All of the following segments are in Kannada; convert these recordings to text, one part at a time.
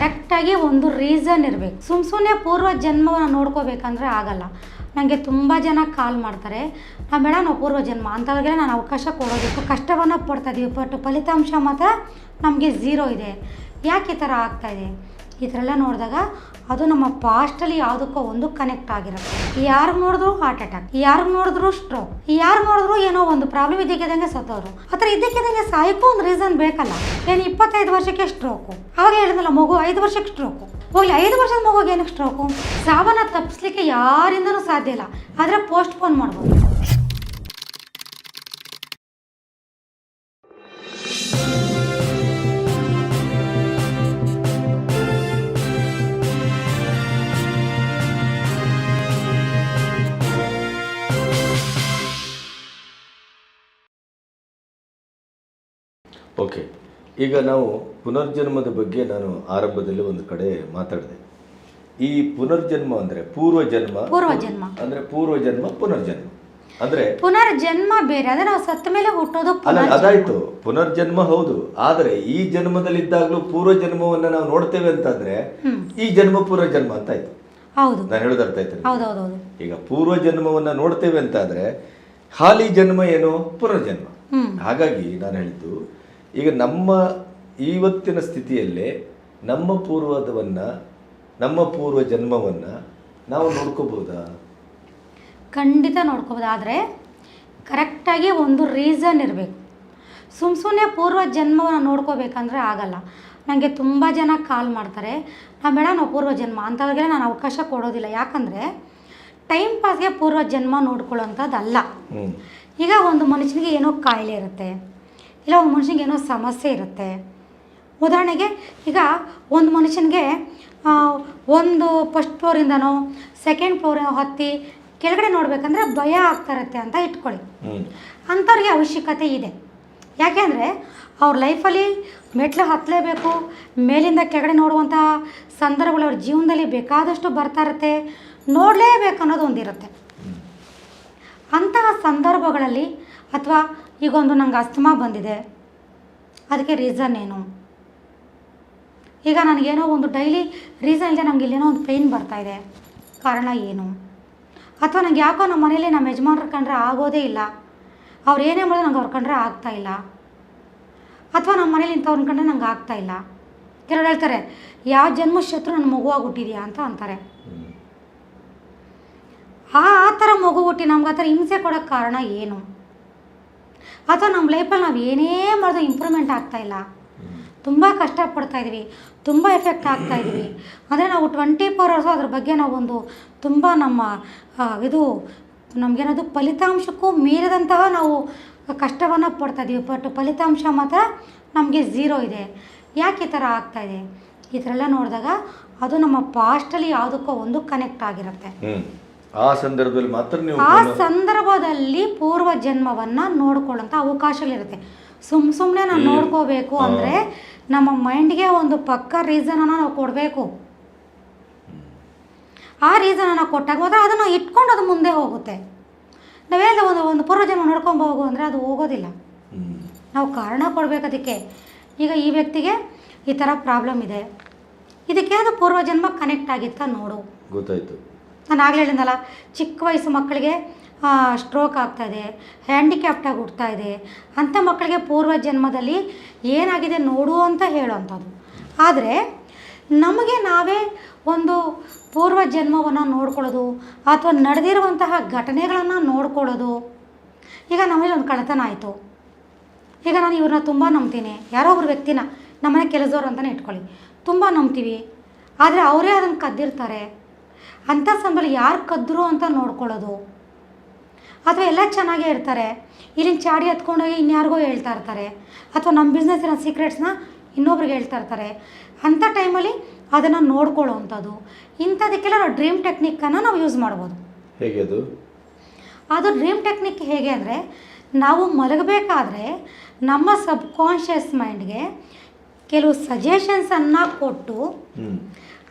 ಕರೆಕ್ಟಾಗಿ ಒಂದು ರೀಸನ್ ಇರಬೇಕು. ಸುಮ್ಮ ಸುಮ್ಮನೆ ಪೂರ್ವ ಜನ್ಮವನ್ನು ನೋಡ್ಕೋಬೇಕಂದ್ರೆ ಆಗಲ್ಲ. ನನಗೆ ತುಂಬ ಜನ ಕಾಲ್ ಮಾಡ್ತಾರೆ. ಆ ಬೇಡ ನಾವು ಪೂರ್ವ ಜನ್ಮ. ಅಂಥವ್ರಿಗೆಲ್ಲ ನಾನು ಅವಕಾಶ ಕೊಡೋದಕ್ಕೆ ಕಷ್ಟವನ್ನು ಪಡ್ತಾ ಇದ್ದೀವಿ ಬಟ್ ಫಲಿತಾಂಶ ಮಾತ್ರ ನಮಗೆ ಝೀರೋ ಇದೆ. ಯಾಕೆ ಈ ಥರ ಆಗ್ತಾಯಿದೆ ಈ ಥರ ಎಲ್ಲ ನೋಡಿದಾಗ ಅದು ನಮ್ಮ ಪಾಸ್ಟಲ್ಲಿ ಯಾವುದಕ್ಕೋ ಒಂದು ಕನೆಕ್ಟ್ ಆಗಿರುತ್ತೆ. ಯಾರು ನೋಡಿದ್ರು ಹಾರ್ಟ್ ಅಟ್ಯಾಕ್ ಯಾರು ನೋಡಿದ್ರು ಸ್ಟ್ರೋಕ್ ಯಾರು ನೋಡಿದ್ರು ಏನೋ ಒಂದು ಪ್ರಾಬ್ಲಮ್ ಇದ್ದಕ್ಕಿದ್ದಂಗೆ ಸತ್ತೋರು ಆ ಥರ ಇದ್ದಕ್ಕಿದ್ದಂಗೆ ಸಾಯಕ್ಕೂ ಒಂದು ರೀಸನ್ ಬೇಕಲ್ಲ. ಏನು ಇಪ್ಪತ್ತೈದು ವರ್ಷಕ್ಕೆ ಸ್ಟ್ರೋಕು ಆಗ ಹೇಳಿದ್ನಲ್ಲ ಮಗು ಐದು ವರ್ಷಕ್ಕೆ ಸ್ಟ್ರೋಕು ಹೋಗ್ಲಿ ಐದು ವರ್ಷದ ಮಗುಗೆ ಏನಕ್ಕೆ ಸ್ಟ್ರೋಕು ಸಾವನ್ನ ತಪ್ಪಿಸ್ಲಿಕ್ಕೆ ಯಾರಿಂದನೂ ಸಾಧ್ಯ ಇಲ್ಲ. ಆದರೆ ಪೋಸ್ಟ್ಪೋನ್ ಮಾಡ್ಬೋದು. ಈಗ ನಾವು ಪುನರ್ಜನ್ಮದ ಬಗ್ಗೆ ನಾನು ಆರಂಭದಲ್ಲಿ ಒಂದು ಕಡೆ ಮಾತಾಡಿದೆ. ಈ ಪುನರ್ಜನ್ಮ ಅಂದ್ರೆ ಪೂರ್ವ ಜನ್ಮ ಪೂರ್ವ ಜನ್ಮ. ಅಂದ್ರೆ ಪೂರ್ವ ಜನ್ಮ ಪುನರ್ಜನ್ಮ. ಅಂದ್ರೆ ಪುನರ್ಜನ್ಮ ಬೇರೆ ಅದೇ ನಾವು ಸತ್ತ ಮೇಲೆ ಹುಟ್ಟೋದು ಅಲ್ಲ. ಅದಾಯ್ತು. ಪುನರ್ಜನ್ಮ ಹೌದು. ಆದರೆ ಈ ಜನ್ಮದಲ್ಲಿದ್ದಾಗಲೂ ಪೂರ್ವ ಜನ್ಮವನ್ನ ನಾವು ನೋಡ್ತೇವೆ ಅಂತಂದ್ರೆ. ಈ ಜನ್ಮ ಪೂರ್ವ ಜನ್ಮ ಅಂತ ಆಯ್ತು. ಹೌದು. ನಾನು ಹೇಳೋದು ಅರ್ಥ ಆಯ್ತು ಈಗ ಪೂರ್ವ ಜನ್ಮವನ್ನ ನೋಡ್ತೇವೆ ಅಂತಾದ್ರೆ ಹಾಲಿ ಜನ್ಮ ಏನು? ಪುನರ್ಜನ್ಮ. ಹಾಗಾಗಿ ನಾನು ಹೇಳಿದ್ದು ಈಗ ನಮ್ಮ ಇವತ್ತಿನ ಸ್ಥಿತಿಯಲ್ಲೇ ನಮ್ಮ ಪೂರ್ವದವನ್ನ ನಮ್ಮ ಪೂರ್ವ ಜನ್ಮವನ್ನ ನಾವು ನೋಡ್ಕೋಬಹುದಾ ಖಂಡಿತ ನೋಡ್ಕೋಬೋದು. ಆದರೆ ಕರೆಕ್ಟಾಗಿ ಒಂದು ರೀಸನ್ ಇರಬೇಕು. ಸುಮ್ಮ ಸುಮ್ಮನೆ ಪೂರ್ವ ಜನ್ಮವನ್ನು ನೋಡ್ಕೋಬೇಕಂದ್ರೆ ಆಗಲ್ಲ. ನನಗೆ ತುಂಬ ಜನ ಕಾಲ್ ಮಾಡ್ತಾರೆ ನಾವು ಬೇಡ ನಾವು ಪೂರ್ವ ಜನ್ಮ ಅಂಥವ್ರಿಗೆಲ್ಲ ನಾನು ಅವಕಾಶ ಕೊಡೋದಿಲ್ಲ. ಯಾಕಂದರೆ ಟೈಮ್ ಪಾಸ್ಗೆ ಪೂರ್ವ ಜನ್ಮ ನೋಡ್ಕೊಳ್ಳೋಂಥದ್ದಲ್ಲ. ಈಗ ಒಂದು ಮನುಷ್ಯನಿಗೆ ಏನೋ ಕಾಯಿಲೆ ಇರುತ್ತೆ. ಇಲ್ಲ ಒಂದು ಮನುಷ್ಯನಿಗೆ ಏನೋ ಸಮಸ್ಯೆ ಇರುತ್ತೆ. ಉದಾಹರಣೆಗೆ ಈಗ ಒಂದು ಮನುಷ್ಯನಿಗೆ ಒಂದು ಫಸ್ಟ್ ಫ್ಲೋರಿಂದನೋ ಸೆಕೆಂಡ್ ಫ್ಲೋರ್ ಹತ್ತಿ ಕೆಳಗಡೆ ನೋಡಬೇಕಂದ್ರೆ ಭಯ ಆಗ್ತಾ ಇರುತ್ತೆ ಅಂತ ಇಟ್ಕೊಳ್ಳಿ. ಅಂಥವ್ರಿಗೆ ಅವಶ್ಯಕತೆ ಇದೆ. ಯಾಕೆಂದರೆ ಅವ್ರ ಲೈಫಲ್ಲಿ ಮೆಟ್ಲು ಹತ್ತಲೇಬೇಕು ಮೇಲಿಂದ ಕೆಳಗಡೆ ನೋಡುವಂಥ ಸಂದರ್ಭಗಳು ಅವ್ರ ಜೀವನದಲ್ಲಿ ಬೇಕಾದಷ್ಟು ಬರ್ತಾ ಇರುತ್ತೆ ನೋಡಲೇಬೇಕು ಅನ್ನೋದು ಒಂದಿರುತ್ತೆ ಅಂತಹ ಸಂದರ್ಭಗಳಲ್ಲಿ ಅಥವಾ ಈಗ ಒಂದು ನಂಗೆ ಅಸ್ತಮಾ ಬಂದಿದೆ. ಅದಕ್ಕೆ ರೀಸನ್ ಏನು? ಈಗ ನನಗೇನೋ ಒಂದು ಡೈಲಿ ರೀಸನ್ ಇಲ್ಲದೆ ನಮ್ಗೆ ಇಲ್ಲೇನೋ ಒಂದು ಪೇಯ್ನ್ ಬರ್ತಾ ಇದೆ. ಕಾರಣ ಏನು? ಅಥವಾ ನಂಗೆ ಯಾಕೋ ನಮ್ಮ ಮನೇಲಿ ನಮ್ಮ ಯಜಮಾನ್ರು ಕಂಡ್ರೆ ಆಗೋದೇ ಇಲ್ಲ. ಅವ್ರು ಏನೇ ಮಾಡಿದ್ರು ನಂಗೆ ಅವ್ರು ಕಂಡ್ರೆ ಆಗ್ತಾ ಇಲ್ಲ. ಅಥವಾ ನಮ್ಮ ಮನೇಲಿ ಇಂಥವ್ರನ್ನ ಕಂಡ್ರೆ ನಂಗೆ ಆಗ್ತಾ ಇಲ್ಲ. ಕೆಲವ್ರು ಹೇಳ್ತಾರೆ ಯಾವ ಜನ್ಮ ಶತ್ರು ನನ್ನ ಮಗುವಾಗಿ ಹುಟ್ಟಿದೆಯಾ ಅಂತ ಅಂತಾರೆ. ಆ ಆ ಥರ ಮಗು ಹುಟ್ಟಿ ನಮ್ಗೆ ಆ ಥರ ಹಿಂಸೆ ಕೊಡೋಕ್ಕೆ ಕಾರಣ ಏನು? ಅಥವಾ ನಮ್ಮ ಲೈಫಲ್ಲಿ ನಾವು ಏನೇ ಮಾಡಿದ್ರು ಇಂಪ್ರೂವ್ಮೆಂಟ್ ಆಗ್ತಾಯಿಲ್ಲ ತುಂಬ ಕಷ್ಟಪಡ್ತಾ ಇದ್ದೀವಿ ತುಂಬ ಎಫೆಕ್ಟ್ ಆಗ್ತಾ ಇದ್ದೀವಿ ಅಂದರೆ ನಾವು ಟ್ವೆಂಟಿ ಫೋರ್ ಅವರ್ಸು ಅದ್ರ ಬಗ್ಗೆ ನಾವು ಒಂದು ತುಂಬ ನಮ್ಮ ಇದು ನಮಗೇನದು ಫಲಿತಾಂಶಕ್ಕೂ ಮೀರಿದಂತಹ ನಾವು ಕಷ್ಟವನ್ನು ಪಡ್ತಾ ಇದ್ದೀವಿ ಬಟ್ ಫಲಿತಾಂಶ ಮಾತ್ರ ನಮಗೆ ಝೀರೋ ಇದೆ. ಯಾಕೆ ಈ ಥರ ಆಗ್ತಾಯಿದೆ ಈ ಥರ ಎಲ್ಲ ನೋಡಿದಾಗ ಅದು ನಮ್ಮ ಪಾಸ್ಟಲ್ಲಿ ಯಾವುದಕ್ಕೋ ಒಂದು ಕನೆಕ್ಟ್ ಆಗಿರುತ್ತೆ. ಆ ಸಂದರ್ಭದಲ್ಲಿ ಮಾತ್ರ ನೀವು ಆ ಸಂದರ್ಭದಲ್ಲಿ ಪೂರ್ವ ಜನ್ಮವನ್ನ ನೋಡ್ಕೊಳ್ಳೋಂಥ ಅವಕಾಶಗಳಿರುತ್ತೆ. ಸುಮ್ ಸುಮ್ಮನೆ ನಾನು ನೋಡ್ಕೋಬೇಕು ಅಂದರೆ ನಮ್ಮ ಮೈಂಡ್ಗೆ ಒಂದು ಪಕ್ಕ ರೀಸನನ್ನು ನಾವು ಕೊಡಬೇಕು. ಆ ರೀಸನನ್ನು ಕೊಟ್ಟಾಗ ಹೋದ್ರೆ ಅದನ್ನು ಇಟ್ಕೊಂಡು ಅದು ಮುಂದೆ ಹೋಗುತ್ತೆ. ನಾವೇ ಒಂದು ಒಂದು ಪೂರ್ವ ಜನ್ಮ ನೋಡ್ಕೊಂಡು ಹೋಗು ಅಂದರೆ ಅದು ಹೋಗೋದಿಲ್ಲ. ನಾವು ಕಾರಣ ಕೊಡಬೇಕು ಅದಕ್ಕೆ. ಈಗ ಈ ವ್ಯಕ್ತಿಗೆ ಈ ಥರ ಪ್ರಾಬ್ಲಮ್ ಇದೆ. ಇದಕ್ಕೆ ಅದು ಪೂರ್ವಜನ್ಮ ಕನೆಕ್ಟ್ ಆಗಿತ್ತಾ ನೋಡು. ಗೊತ್ತಾಯ್ತು. ನಾನು ಆಗಲೇ ಹೇಳಿದ್ನಲ್ಲ, ಚಿಕ್ಕ ವಯಸ್ಸು ಮಕ್ಕಳಿಗೆ ಸ್ಟ್ರೋಕ್ ಆಗ್ತಾ ಇದೆ ಹ್ಯಾಂಡಿಕ್ಯಾಪ್ಟಾಗಿ ಹುಡ್ತಾ ಇದೆ, ಅಂಥ ಮಕ್ಕಳಿಗೆ ಪೂರ್ವ ಜನ್ಮದಲ್ಲಿ ಏನಾಗಿದೆ ನೋಡು ಅಂತ ಹೇಳೋವಂಥದ್ದು. ಆದರೆ, ನಮಗೆ ನಾವೇ ಒಂದು ಪೂರ್ವ ಜನ್ಮವನ್ನು ನೋಡ್ಕೊಳ್ಳೋದು ಅಥವಾ ನಡೆದಿರುವಂತಹ ಘಟನೆಗಳನ್ನು ನೋಡ್ಕೊಳ್ಳೋದು. ಈಗ ನಮ್ಮಲ್ಲಿ ಒಂದು ಕಳ್ಳತನ ಆಯಿತು. ಈಗ ನಾನು ಇವ್ರನ್ನ ತುಂಬ ನಂಬ್ತೀನಿ. ಯಾರೋ ಒಬ್ಬರು ವ್ಯಕ್ತಿನ ನಮ್ಮನೆ ಕೆಲಸದವ್ರು ಅಂತಲೇ ಇಟ್ಕೊಳ್ಳಿ. ತುಂಬ ನಂಬ್ತೀವಿ. ಆದರೆ ಅವರೇ ಅದನ್ನು ಕದ್ದಿರ್ತಾರೆ. ಅಂಥ ಸಂಬಳ ಯಾರು ಕದ್ದರು ಅಂತ ನೋಡ್ಕೊಳ್ಳೋದು. ಅಥವಾ ಎಲ್ಲ ಚೆನ್ನಾಗೇ ಇರ್ತಾರೆ. ಇಲ್ಲಿನ ಚಾಡಿ ಹತ್ಕೊಂಡೋಗಿ ಇನ್ಯಾರಿಗೋ ಹೇಳ್ತಾ ಇರ್ತಾರೆ. ಅಥವಾ ನಮ್ಮ ಬಿಸ್ನೆಸ್ಸಿನ ಸೀಕ್ರೆಟ್ಸ್ನ ಇನ್ನೊಬ್ರಿಗೆ ಹೇಳ್ತಾ ಇರ್ತಾರೆ. ಅಂಥ ಟೈಮಲ್ಲಿ ಅದನ್ನು ನೋಡ್ಕೊಳ್ಳೋ ಅಂಥದ್ದು ಇಂಥದಕ್ಕೆಲ್ಲ ನಾವು ಡ್ರೀಮ್ ಟೆಕ್ನಿಕ್ಕನ್ನು ನಾವು ಯೂಸ್ ಮಾಡ್ಬೋದು. ಹೇಗೆ ಅದು? ಅದು ಡ್ರೀಮ್ ಟೆಕ್ನಿಕ್ ಹೇಗೆ ಅಂದರೆ ನಾವು ಮಲಗಬೇಕಾದ್ರೆ ನಮ್ಮ ಸಬ್ಕಾನ್ಷಿಯಸ್ ಮೈಂಡ್ಗೆ ಕೆಲವು ಸಜೆಷನ್ಸನ್ನು ಕೊಟ್ಟು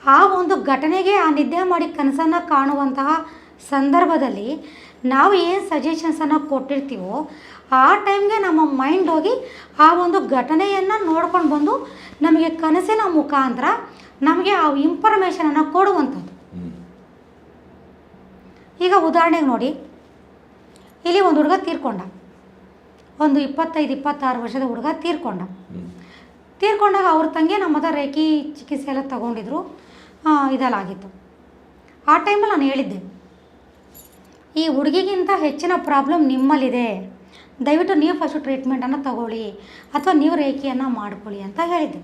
ಆ ಒಂದು ಘಟನೆಗೆ ಆ ನಿದ್ದೆ ಮಾಡಿ ಕನಸನ್ನು ಕಾಣುವಂತಹ ಸಂದರ್ಭದಲ್ಲಿ ನಾವು ಏನು ಸಜೆಷನ್ಸನ್ನು ಕೊಟ್ಟಿರ್ತೀವೋ ಆ ಟೈಮ್ಗೆ ನಮ್ಮ ಮೈಂಡ್ ಹೋಗಿ ಆ ಒಂದು ಘಟನೆಯನ್ನು ನೋಡ್ಕೊಂಡು ಬಂದು ನಮಗೆ ಕನಸಿನ ಮುಖಾಂತರ ನಮಗೆ ಆ ಇನ್ಫಾರ್ಮೇಷನನ್ನು ಕೊಡುವಂಥದ್ದು. ಈಗ ಉದಾಹರಣೆಗೆ ನೋಡಿ ಇಲ್ಲಿ ಒಂದು ಹುಡುಗ ತೀರ್ಕೊಂಡ ಒಂದು ಇಪ್ಪತ್ತೈದು ಇಪ್ಪತ್ತಾರು ವರ್ಷದ ಹುಡುಗ ತೀರ್ಕೊಂಡ. ತೀರ್ಕೊಂಡಾಗ ಅವ್ರ ತಂಗಿ ನಮ್ಮ ಹತ್ರ ರೇಖಿ ಚಿಕಿತ್ಸೆ ಎಲ್ಲ ತೊಗೊಂಡಿದ್ರು ಆ, ಇದೆಲ್ಲ ಆಗಿತ್ತು ಆ ಟೈಮಲ್ಲಿ ನಾನು ಹೇಳಿದ್ದೆ ಈ ಹುಡುಗಿಗಿಂತ ಹೆಚ್ಚಿನ ಪ್ರಾಬ್ಲಮ್ ನಿಮ್ಮಲ್ಲಿದೆ. ದಯವಿಟ್ಟು ನೀವು ಫಸ್ಟು ಟ್ರೀಟ್ಮೆಂಟನ್ನು ತಗೊಳ್ಳಿ ಅಥವಾ ನೀವು ರೇಖಿಯನ್ನು ಮಾಡ್ಕೊಳ್ಳಿ ಅಂತ ಹೇಳಿದ್ದೆ.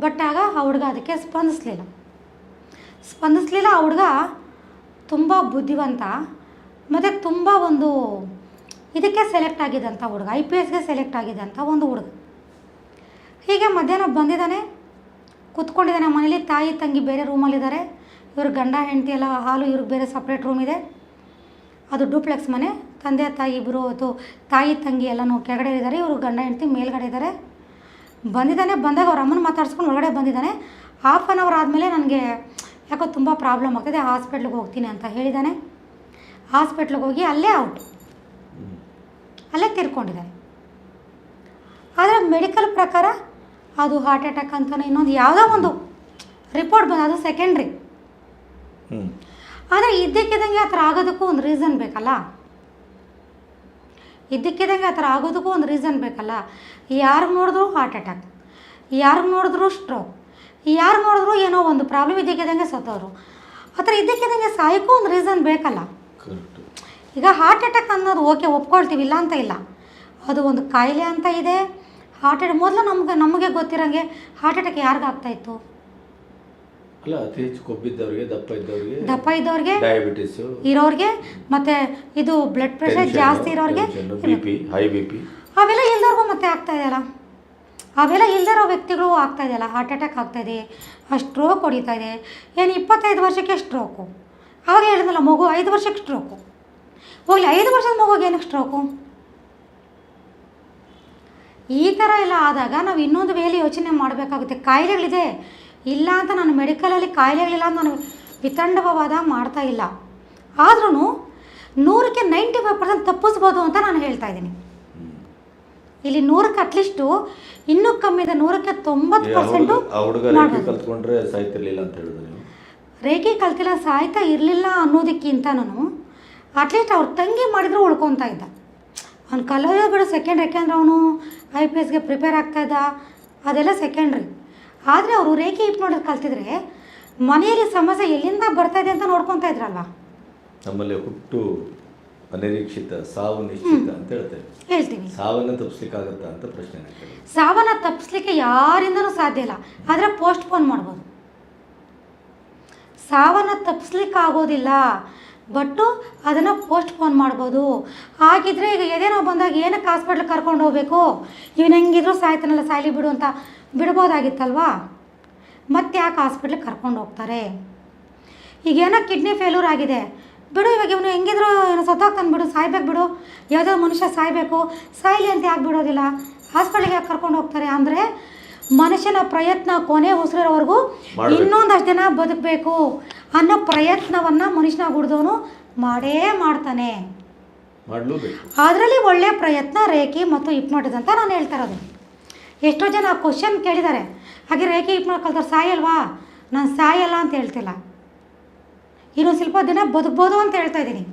ಬಟ್ ಆಗ ಆ ಹುಡುಗ ಅದಕ್ಕೆ ಸ್ಪಂದಿಸಲಿಲ್ಲ. ಸ್ಪಂದಿಸಲಿಲ್ಲ ಆ ಹುಡುಗ ತುಂಬ ಬುದ್ಧಿವಂತ ಮತ್ತು ತುಂಬ ಒಂದು ಇದಕ್ಕೆ ಸೆಲೆಕ್ಟ್ ಆಗಿದ್ದಂಥ ಹುಡುಗ ಐ ಪಿ ಎಸ್ಗೆ ಸೆಲೆಕ್ಟ್ ಆಗಿದ್ದಂಥ ಒಂದು ಹುಡುಗ. ಹೀಗೆ ಮಧ್ಯಾಹ್ನ ಬಂದಿದ್ದಾನೆ ಕೂತ್ಕೊಂಡಿದ್ದಾನೆ ಮನೇಲಿ, ತಾಯಿ, ತಂಗಿ ಬೇರೆ ರೂಮಲ್ಲಿದ್ದಾರೆ. ಇವ್ರ ಗಂಡ, ಹೆಂಡತಿ ಎಲ್ಲ ಹಾಲು, ಇವ್ರಿಗೆ ಬೇರೆ ಸಪ್ರೇಟ್ ರೂಮ್ ಇದೆ. ಅದು ಡೂಪ್ಲೆಕ್ಸ್ ಮನೆ. ತಂದೆ, ತಾಯಿ ಇಬ್ಬರು ಅದು ತಾಯಿ, ತಂಗಿ ಎಲ್ಲನೂ ಕೆಳಗಡೆ ಇದ್ದಾರೆ. ಇವರು ಗಂಡ, ಹೆಂಡತಿ ಮೇಲ್ಗಡೆ ಇದ್ದಾರೆ. ಬಂದಿದ್ದಾನೆ, ಬಂದಾಗ ಅವ್ರ ಅಮ್ಮನ ಮಾತಾಡ್ಸ್ಕೊಂಡು ಒಳಗಡೆ ಬಂದಿದ್ದಾನೆ. ಹಾಫ್ ಆನ್ ಅವರ್ ಆದಮೇಲೆ ನನಗೆ, ಯಾಕೋ ತುಂಬ ಪ್ರಾಬ್ಲಮ್ ಆಗ್ತಿದೆ, ಹಾಸ್ಪಿಟ್ಲಿಗೆ ಹೋಗ್ತೀನಿ ಅಂತ ಹೇಳಿದ್ದಾನೆ. ಹಾಸ್ಪಿಟ್ಲಿಗೆ ಹೋಗಿ ಅಲ್ಲೇ ಔಟ್ ಅಲ್ಲೇ ತೀರ್ಕೊಂಡಿದ್ದಾನೆ. ಆದರೆ ಮೆಡಿಕಲ್ ಪ್ರಕಾರ ಅದು ಹಾರ್ಟ್ ಅಟ್ಯಾಕ್ ಅಂತಲೇ ಇನ್ನೊಂದು ಯಾವುದೋ ಒಂದು ರಿಪೋರ್ಟ್ ಬಂದು ಅದು ಸೆಕೆಂಡ್ರಿ. ಆದರೆ ಇದ್ದಕ್ಕಿದ್ದಂಗೆ ಆ ಥರ ಆಗೋದಕ್ಕೂ ಒಂದು ರೀಸನ್ ಬೇಕಲ್ಲ. ಇದ್ದಕ್ಕಿದ್ದಂಗೆ ಆ ಥರ ಆಗೋದಕ್ಕೂ ಒಂದು ರೀಸನ್ ಬೇಕಲ್ಲ. ಯಾರಿಗೆ ನೋಡಿದ್ರು ಹಾರ್ಟ್ ಅಟ್ಯಾಕ್ ಯಾರಿಗೆ ನೋಡಿದ್ರು ಸ್ಟ್ರೋಕ್ ಯಾರು ನೋಡಿದ್ರು ಏನೋ ಒಂದು ಪ್ರಾಬ್ಲಮ್ ಇದ್ದಕ್ಕಿದ್ದಂಗೆ ಸತ್ತೋರು ಆ ಥರ ಇದ್ದಕ್ಕಿದ್ದಂಗೆ ಸಾಯೋಕ್ಕೂ ಒಂದು ರೀಸನ್ ಬೇಕಲ್ಲ. ಈಗ ಹಾರ್ಟ್ ಅಟ್ಯಾಕ್ ಅನ್ನೋದು ಓಕೆ ಒಪ್ಕೊಳ್ತೀವಿ ಇಲ್ಲ ಅಂತ ಇಲ್ಲ. ಅದು ಒಂದು ಕಾಯಿಲೆ ಅಂತ ಇದೆ ಹಾರ್ಟ್ ಅಟ್ಯಾಕ್ ಮೊದಲು ನಮ್ಗೆ ನಮಗೆ ಗೊತ್ತಿರೋಂಗೆ ಹಾರ್ಟ್ ಅಟ್ಯಾಕ್ ಯಾರಿಗಾಗ್ತಾ ಆಗ್ತಾಯಿತ್ತು ಅಲ್ಲ ಅತಿ ಹೆಚ್ಚು ಕೊಬ್ಬಿದ್ದವ್ರಿಗೆ ದಪ್ಪ ಇದ್ದವ್ರಿಗೆ ದಪ್ಪ ಇದ್ದವ್ರಿಗೆ ಡಯಾಬಿಟಿಸ್ ಇರೋರಿಗೆ ಮತ್ತೆ ಇದು ಬ್ಲಡ್ ಪ್ರೆಷರ್ ಜಾಸ್ತಿ ಇರೋರಿಗೆ B P high B P ಅವೆಲ್ಲ ಇಲ್ದವ್ರಿಗೂ ಮತ್ತೆ ಆಗ್ತಾ ಇದೆಯಲ್ಲ? ಅವೆಲ್ಲ ಇಲ್ದಿರೋ ವ್ಯಕ್ತಿಗಳು ಆಗ್ತಾ ಇದೆಯಲ್ಲ? ಹಾರ್ಟ್ ಅಟ್ಯಾಕ್ ಆಗ್ತಾ ಇದೆ ಸ್ಟ್ರೋಕ್ ಹೊಡಿತಾ ಇದೆ. ಏನು ಇಪ್ಪತ್ತೈದು ವರ್ಷಕ್ಕೆ ಸ್ಟ್ರೋಕು ಆವಾಗ ಹೇಳಿದ್ನಲ್ಲ ಮಗು ಐದು ವರ್ಷಕ್ಕೆ ಸ್ಟ್ರೋಕು ಹೋಗಲಿ ಐದು ವರ್ಷದ ಮಗುಗೆ ಏನಕ್ಕೆ ಸ್ಟ್ರೋಕು ಈ ಥರ ಎಲ್ಲ ಆದಾಗ ನಾವು ಇನ್ನೊಂದು ವೇಲಿ ಯೋಚನೆ ಮಾಡಬೇಕಾಗುತ್ತೆ. ಕಾಯಿಲೆಗಳಿದೆ. ಇಲ್ಲ ಅಂತ ನಾನು ಮೆಡಿಕಲಲ್ಲಿ ಕಾಯಿಲೆಗಳಿಲ್ಲ ಅಂತ ನಾನು ವಿತಂಡವಾದ ಮಾಡ್ತಾ ಇಲ್ಲ. ಆದ್ರೂ ನೂರಕ್ಕೆ ನೈಂಟಿ ಫೈವ್ ಪರ್ಸೆಂಟ್ ತಪ್ಪಿಸ್ಬೋದು ಅಂತ ನಾನು ಹೇಳ್ತಾ ಇದ್ದೀನಿ. ಇಲ್ಲಿ ನೂರಕ್ಕೆ ಅಟ್ಲೀಸ್ಟು ಇನ್ನೂ ಕಮ್ಮಿ ಇದೆ. ನೂರಕ್ಕೆ ತೊಂಬತ್ತು ಪರ್ಸೆಂಟು ಕಲ್ತ್ಕೊಂಡ್ರೆ ಸಾಯ್ತಿರ್ಲಿಲ್ಲ ಅಂತ ಹೇಳಿದ್ರು ರೇಖೆ ಕಲ್ತಿಲ್ಲ ಸಾಯ್ತಾ ಇರಲಿಲ್ಲ ಅನ್ನೋದಕ್ಕಿಂತ ನಾನು ಅಟ್ಲೀಸ್ಟ್ ಅವ್ರ ತಂಗಿ ಮಾಡಿದ್ರು ಉಳ್ಕೊತಾ ಇದ್ದ. ಅವ್ನು ಕಲಿಯೋದೇ ಬಿಡು ಸೆಕೆಂಡ್ ಯಾಕೆಂದ್ರೆ ಅವನು ಐ ಪಿ ಎಸ್ಗೆ ಪ್ರಿಪೇರ್ ಆಗ್ತಾ ಇದ್ದ. ಅದೆಲ್ಲ ಸೆಕೆಂಡ್ರಿ ಆದರೆ ಅವರು ರೇಖೆ ಇಟ್ಟು ನೋಡೋದು ಕಲ್ತಿದ್ರೆ ಮನೆಯಲ್ಲಿ ಸಮಸ್ಯೆ ಎಲ್ಲಿಂದ ಬರ್ತಾಯಿದೆ ಅಂತ ನೋಡ್ಕೊತಾ ಇದ್ರಲ್ವ ನಮ್ಮಲ್ಲಿ ಹುಟ್ಟು ಅನಿರೀಕ್ಷಿತ ಸಾವು ನಿಶ್ಚಿತ ಅಂತ ಹೇಳ್ತೇವೆ ಹೇಳ್ತೀವಿ ಸಾವನ್ನ ತಪ್ಪಿಸ್ಲಿಕ್ಕಾಗತ್ತಾ ಅಂತ ಪ್ರಶ್ನೆ ಸಾವನ್ನ ತಪ್ಪಿಸ್ಲಿಕ್ಕೆ ಯಾರಿಂದನೂ ಸಾಧ್ಯ ಇಲ್ಲ. ಆದರೆ ಪೋಸ್ಟ್ಪೋನ್ ಮಾಡ್ಬೋದು. ಸಾವನ್ನ ತಪ್ಪಿಸ್ಲಿಕ್ಕೆ ಆಗೋದಿಲ್ಲ ಬಟ್ಟು ಅದನ್ನು ಪೋಸ್ಟ್ಪೋನ್ ಮಾಡ್ಬೋದು. ಹಾಗಿದ್ರೆ ಈಗ ಎದೇನೋ ಬಂದಾಗ ಏನಕ್ಕೆ ಹಾಸ್ಪಿಟ್ಲಿಗೆ ಕರ್ಕೊಂಡು ಹೋಗ್ಬೇಕು? ಇವನು ಹೆಂಗಿದ್ರು ಸಾಯ್ತಾನಲ್ಲ ಸಾಯ್ಲಿ ಬಿಡು ಅಂತ ಬಿಡ್ಬೋದಾಗಿತ್ತಲ್ವಾ? ಮತ್ತೆ ಯಾಕೆ ಹಾಸ್ಪಿಟ್ಲಿಗೆ ಕರ್ಕೊಂಡು ಹೋಗ್ತಾರೆ? ಈಗ ಏನೋ ಕಿಡ್ನಿ ಫೇಲ್ಯೂರ್ ಆಗಿದೆ. ಬಿಡು ಇವಾಗ ಇವನು ಹೆಂಗಿದ್ರು ಏನೋ ಸತ್ತೋಗ್ತಾನೆ ಬಿಡು ಸಾಯ್ಬೇಕು ಬಿಡು. ಯಾವುದೋ ಮನುಷ್ಯ ಸಾಯಬೇಕು. ಸಾಯ್ಲಿ ಅಂತ ಯಾಕೆ ಬಿಡೋದಿಲ್ಲ? ಹಾಸ್ಪಿಟ್ಲಿಗೆ ಯಾಕೆ ಕರ್ಕೊಂಡು ಹೋಗ್ತಾರೆ ಅಂದರೆ ಮನುಷ್ಯನ ಪ್ರಯತ್ನ ಕೊನೆ ಉಸಿರೋವರೆಗೂ. ಇನ್ನೊಂದಷ್ಟು ಜನ ಬದುಕಬೇಕು. ಅನ್ನೋ ಪ್ರಯತ್ನವನ್ನು ಮನುಷ್ಯನ ಹುಡ್ದವನು ಮಾಡೇ ಮಾಡ್ತಾನೆ. ಅದರಲ್ಲಿ ಒಳ್ಳೆಯ ಪ್ರಯತ್ನ ರೇಖೆ ಮತ್ತು ಹಿಪ್ನೋಟಿಸ್ ಅಂತ ನಾನು ಹೇಳ್ತಾ ಇರೋದು ಎಷ್ಟೋ ಜನ ಕ್ವಶನ್ ಕೇಳಿದ್ದಾರೆ. ಹಾಗೆ ರೇಖೆ ಹಿಪ್ನೋಟ್ ಕಲ್ತವ್ರು ಸಾಯಲ್ವಾ? ನಾನು ಸಾಯಲ್ಲ ಅಂತ ಹೇಳ್ತಿಲ್ಲ. ಇನ್ನೊಂದು ಸ್ವಲ್ಪ ದಿನ ಬದುಕ್ಬೋದು ಅಂತ ಹೇಳ್ತಾ ಇದ್ದೀನಿ.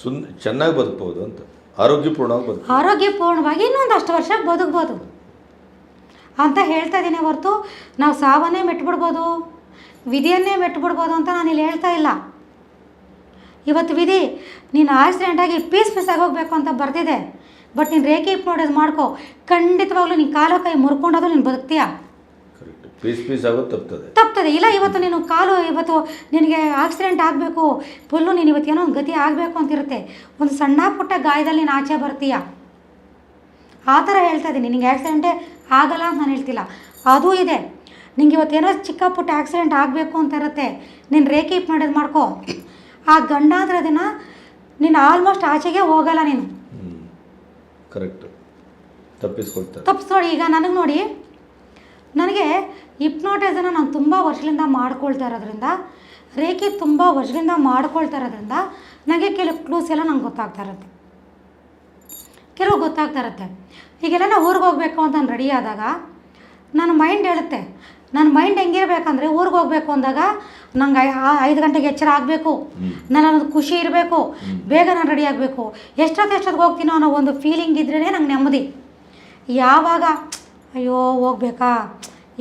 ಸುನ್ ಚೆನ್ನಾಗಿ ಬದುಕ್ಬೋದು ಅಂತ. ಆರೋಗ್ಯಪೂರ್ಣವಾಗಿ ಬದುಕು ಆರೋಗ್ಯಪೂರ್ಣವಾಗಿ ಇನ್ನೊಂದಷ್ಟು ವರ್ಷ ಬದುಕ್ಬೋದು. ಅಂತ ಹೇಳ್ತಾ ಇದ್ದೀನಿ ಹೊರತು. ನಾವು ಸಾವನ್ನೇ ಮೆಟ್ಬಿಡ್ಬೋದು. ವಿಧಿಯನ್ನೇ ಮೆಟ್ಬಿಡ್ಬೋದು ಅಂತ ನಾನು ಇಲ್ಲಿ ಹೇಳ್ತಾ ಇಲ್ಲ. ಇವತ್ತು ವಿಧಿ ನೀನು ಆಕ್ಸಿಡೆಂಟಾಗಿ ಪೀಸ್ ಪೀಸ್ ಆಗೋಗ್ಬೇಕು ಅಂತ ಬರ್ತಿದೆ ಬಟ್ ನೀನು ರೇಖೆ ಇಪ್ ನೋಡೋದು ಮಾಡ್ಕೊ. ಖಂಡಿತವಾಗ್ಲೂ ನೀನು ಕಾಲು ಕೈ ಮುರ್ಕೊಂಡಾದ್ರೂ ನೀನು ಬದುಕ್ತೀಯಾ? ಪೀಸ್ ಪೀಸ್ ಆಗೋದು ತಪ್ತದೆ. ತಪ್ತದೆ. ಇಲ್ಲ ಇವತ್ತು ನೀನು ಕಾಲು ಇವತ್ತು ನಿನಗೆ ಆಕ್ಸಿಡೆಂಟ್ ಆಗಬೇಕು. ಫುಲ್ಲು ನೀನು ಇವತ್ತು ಏನೋ ಒಂದು ಗತಿ ಆಗಬೇಕು ಅಂತಿರುತ್ತೆ. ಒಂದು ಸಣ್ಣ ಪುಟ್ಟ ಗಾಯದಲ್ಲಿ ನೀನು ಆಚೆ ಬರ್ತೀಯ? ಆ ಥರ ಹೇಳ್ತಾ ಇದ್ದೀನಿ ನಿನಗೆ ಆಕ್ಸಿಡೆಂಟೇ ಆಗಲ್ಲ ಅಂತ ನಾನು ಹೇಳ್ತಿಲ್ಲ. ಅದೂ ಇದೆ. ನಿಂಗೆ ಇವತ್ತೇನೋ ಚಿಕ್ಕ ಪುಟ್ಟ ಆಕ್ಸಿಡೆಂಟ್ ಆಗಬೇಕು ಅಂತ ಇರುತ್ತೆ ನೀನು ರೇಖೆ ಇಪ್ ಮಾಡೋದು ಮಾಡ್ಕೋ. ಆ ಗಂಡ ಆದರೆ ದಿನ ನೀನು ಆಲ್ಮೋಸ್ಟ್ ಆಚೆಗೆ ಹೋಗಲ್ಲ ನೀನು. ಕರೆಕ್ಟ್ ತಪ್ಪಿಸ್ಕೊಳ್ತಾರೆ. ತಪ್ಪಿಸ್ ಈಗ ನನಗೆ ನೋಡಿ ನನಗೆ ಹಿಪ್ನೋಟೈಸನ್ನು ನಾನು ತುಂಬ ವರ್ಷದಿಂದ ಮಾಡ್ಕೊಳ್ತಾ ಇರೋದ್ರಿಂದ ರೇಖೆ ತುಂಬ ವರ್ಷದಿಂದ ಮಾಡ್ಕೊಳ್ತಾ ಇರೋದ್ರಿಂದ ನನಗೆ ಕೆಲವು ಕ್ಲೂಸ್ ಎಲ್ಲ ನಂಗೆ ಗೊತ್ತಾಗ್ತಾ ಇರುತ್ತೆ. ಕೆಲವು ಗೊತ್ತಾಗ್ತಾ ಇರುತ್ತೆ. ಈಗೆಲ್ಲ ನಾವು ಊರಿಗೆ ಹೋಗಬೇಕು ಅಂತ ನಾನು ರೆಡಿ ಆದಾಗ ನನ್ನ ಮೈಂಡ್ ಹೇಳುತ್ತೆ ನನ್ನ ಮೈಂಡ್ ಹೆಂಗಿರ್ಬೇಕಂದ್ರೆ ಊರಿಗೆ ಹೋಗ್ಬೇಕು ಅಂದಾಗ ನಂಗೆ ಐದು ಗಂಟೆಗೆ ಎಚ್ಚರ ಆಗಬೇಕು. ನನ್ನೊಂದು ಖುಷಿ ಇರಬೇಕು. ಬೇಗ ನಾನು ರೆಡಿ ಆಗಬೇಕು. ಎಷ್ಟೊತ್ತು ಎಷ್ಟೊತ್ತಿಗೆ ಹೋಗ್ತೀನೋ ಅನ್ನೋ ಒಂದು ಫೀಲಿಂಗ್ ಇದ್ರೇ ನಂಗೆ ನೆಮ್ಮದಿ. ಯಾವಾಗ ಅಯ್ಯೋ ಹೋಗ್ಬೇಕಾ?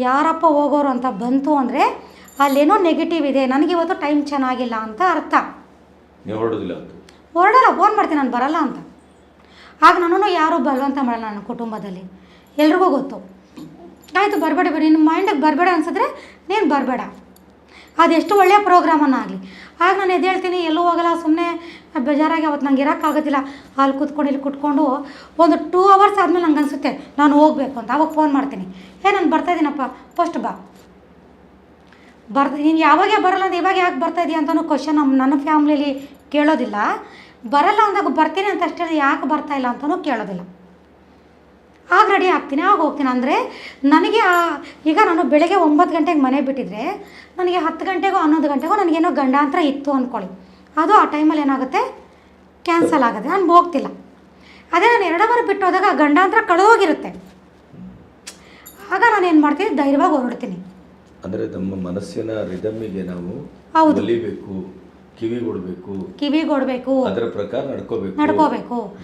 ಯಾರಪ್ಪ ಹೋಗೋರು ಅಂತ ಬಂತು ಅಂದರೆ ಅಲ್ಲೇನೋ ನೆಗೆಟಿವ್ ಇದೆ. ನನಗೆ ಇವತ್ತು ಟೈಮ್ ಚೆನ್ನಾಗಿಲ್ಲ ಅಂತ ಅರ್ಥ. ಹೊರಡಲ್ಲ ಫೋನ್ ಮಾಡ್ತೀನಿ ನಾನು ಬರಲ್ಲ ಅಂತ. ಆಗ ನಾನು ಯಾರೂ ಬಲವಂತ ಮಾಡಲ್ಲ ನನ್ನ ಕುಟುಂಬದಲ್ಲಿ. ಎಲ್ರಿಗೂ ಗೊತ್ತು. ಆಯಿತು, ಬರಬೇಡ ಬಿಡಿ. ನಿಮ್ಮ ಮೈಂಡಿಗೆ ಬರಬೇಡ ಅನ್ಸಿದ್ರೆ ನೀನು ಬರಬೇಡ. ಅದೆಷ್ಟು ಒಳ್ಳೆಯ ಪ್ರೋಗ್ರಾಮನ್ನಾಗಲಿ ಆಗ ನಾನು ಎದ್ದೇಳ್ತೀನಿ ಎಲ್ಲೂ ಹೋಗಲ್ಲ ಸುಮ್ಮನೆ ಬೇಜಾರಾಗಿ ಅವತ್ತು ನಂಗೆ ಇರೋಕ್ಕಾಗೋದಿಲ್ಲ ಅಲ್ಲಿ ಕೂತ್ಕೊಂಡು ಇಲ್ಲಿ ಕುತ್ಕೊಂಡು ಒಂದು ಟೂ ಅವರ್ಸ್ ಆದಮೇಲೆ ನಂಗೆ ಅನಿಸುತ್ತೆ ನಾನು ಹೋಗಬೇಕು ಅಂತ. ಅವಾಗ ಫೋನ್ ಮಾಡ್ತೀನಿ. ಏ, ನಾನು ಬರ್ತಾಯಿದ್ದೀನಪ್ಪ ಫಸ್ಟ್ ಬಾ. ಬರ್ ನೀನು ಯಾವಾಗ ಬರಲ್ಲ ಅಂತ ಇವಾಗ ಯಾಕೆ ಬರ್ತಾ ಇದೀಯ ಅಂತಲೂ ಕ್ವಶನ್ ನಮ್ಮ ನನ್ನ ಫ್ಯಾಮ್ಲಿಲಿ ಕೇಳೋದಿಲ್ಲ. ಬರಲ್ಲ ಅಂದಾಗ ಬರ್ತೀನಿ ಅಂತ ಅಷ್ಟೇ ಯಾಕೆ ಬರ್ತಾ ಇಲ್ಲ ಅಂತಲೂ ಕೇಳೋದಿಲ್ಲ. ಆಗ ರೆಡಿ ಆಗ್ತೀನಿ ಆಗ ಹೋಗ್ತೀನಿ. ಅಂದರೆ ನನಗೆ ಆ- ಈಗ ನಾನು ಬೆಳಗ್ಗೆ ಒಂಬತ್ತು ಗಂಟೆಗೆ ಮನೆ ಬಿಟ್ಟಿದ್ರೆ ನನಗೆ ಹತ್ತು ಗಂಟೆಗೋ ಹನ್ನೊಂದು ಗಂಟೆಗೋ ನನಗೇನೋ ಗಂಡಾಂತರ ಇತ್ತು ಅಂದ್ಕೊಳ್ಳಿ ಅದು ಆ ಟೈಮಲ್ಲಿ ಏನಾಗುತ್ತೆ? ಕ್ಯಾನ್ಸಲ್ ಆಗುತ್ತೆ. ನಾನು ಹೋಗ್ತಿಲ್ಲ. ಅದೇ ನಾನು ಎರಡು ಬಿಟ್ಟು ಹೋದಾಗ ಗಂಡಾಂತರ ಕಳೆದೋಗಿರುತ್ತೆ. ಆಗ ನಾನು ಏನು ಮಾಡ್ತೀನಿ? ಧೈರ್ಯವಾಗಿ ಹೊರಡ್ತೀನಿ. ಅಂದರೆ ನಮ್ಮ ಮನಸ್ಸಿನ ರಿದಮ್ಮಿಗೆ ನಾವು ಹೌದು. ಕಿವಿಗೊಡ್ಬೇಕು. ಕಿವಿ ಕೊಡಬೇಕು ಅದರ ಪ್ರಕಾರ ನಡ್ಕೋಬೇಕು. ನಡ್ಕೋಬೇಕು.